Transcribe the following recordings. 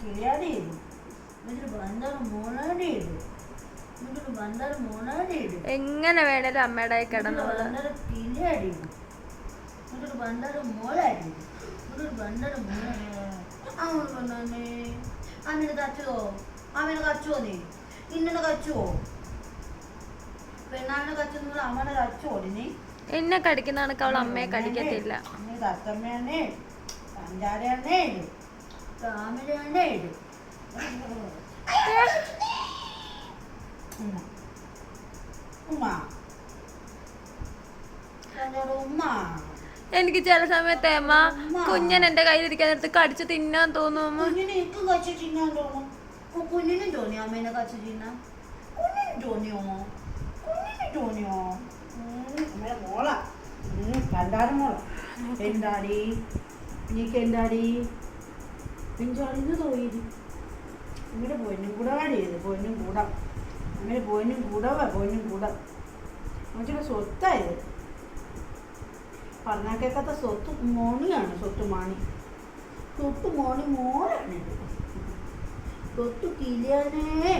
കിളിയാടി ഇടും എന്നിട്ട് ബന്ദർ മുളടി ഇടും എന്നിട്ട് മുളടി ഇടും എങ്ങനെ വേണേലും അമ്മയുടെ കിടന്നോളൂ. കിളിയാടി ഇടും എന്നിട്ട് ബന്ദർ മുളടി ഇടും എന്നിട്ട് അങ്ങോട്ട് വന്നെ അന്നിന് കച്ചുവോ അവനെ കച്ചുവോ നീ? ഇന്നിനെ കച്ചുവോ പെണ്ണാവിനെ കച്ചെന്ന് അമ്മനെ കച്ചുവോ നീ? എന്നെ കടിക്കുന്ന കണക്ക് അവൾ അമ്മയെ കടിക്കത്തില്ല. തത്തമ്മേനെ തത്തമ്മയാണേ ഇടും ഉമ്മ. തന്നോട് എനിക്ക് ചില സമയത്ത് അമ്മ കുഞ്ഞൻ എന്റെ കയ്യിലിരിക്കാൻ നേരത്ത് കടിച്ചു തിന്നാൻ തോന്നും എനിക്കും കച്ച ചിന്നാൻ തോന്നും. കുഞ്ഞിനും തോന്നിയോ അമ്മേനെ കച്ച ചിന്നാൻ കുഞ്ഞിനും തോന്നിയോ? കുഞ്ഞിനും തോന്നിയോ? മോള. കണ്ടാലും മോള. എന്താടി? നീക്ക് എന്താടി പിഞ്ചാടിന്ന് തോയിരി അങ്ങനെ പൊന്നും കൂടാടി ഇത് പൊന്നും കൂടം അങ്ങനെ പൊന്നും കൂടവ പൊന്നും കൂടം അമ്മച്ചിയുടെ സ്വത്തായത് പറഞ്ഞാൽ കേൾക്കാത്ത സ്വത്ത് മോണിയാണ് സ്വത്ത് മാണി സ്വത്ത് മോണി മോളാണ് സ്വത്ത് കിലിയാനേ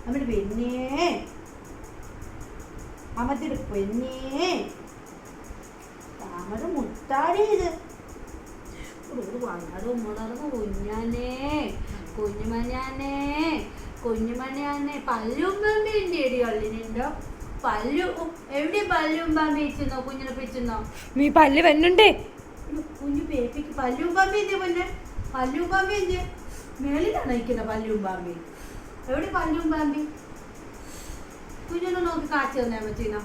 അമ്മയുടെ പെണ്ണേ അമ്മത്തിയുടെ പെണ്ണേ താമര മുത്താടി ഇത് ഒരു വളരെ ഉമ്മളർന്ന് കുഞ്ഞാനേ കുഞ്ഞുമഞ്ഞാനേ പല്ലുമ്പം പല്ലും കള്ളിനുണ്ടോ പല്ലു എവിടെ പല്ലും പമ്പി കുഞ്ഞിനെ പിച്ചുന്നോ നീ പല്ല് വന്നുണ്ടേ കുഞ്ഞു പേപ്പിക്ക് പല്ലും പാമ്പി എന്ത് പൊന്നെ? പല്ലും പാമ്പി എന്ത് മേളിലാണ് നിൽക്കുന്ന പല്ലും പാമ്പി? എവിടെ പല്ലും പാമ്പി? കുഞ്ഞിനെ നോക്കി കാച്ചു തന്നെ പറ്റീന